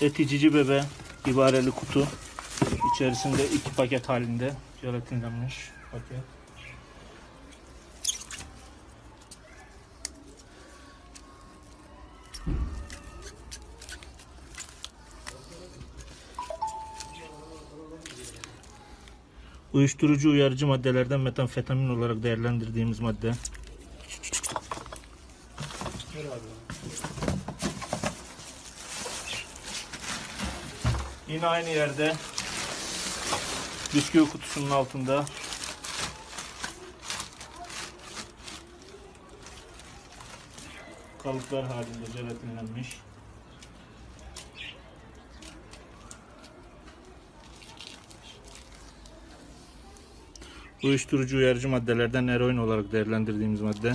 Etici bebe ibareli kutu. İçerisinde iki paket halinde jelatinlenmiş paket. Uyuşturucu uyarıcı maddelerden metamfetamin olarak değerlendirdiğimiz madde. Yine aynı yerde bisküvi kutusunun altında kalıplar halinde jelatinlenmiş. Uyuşturucu uyarıcı maddelerden eroin olarak değerlendirdiğimiz madde.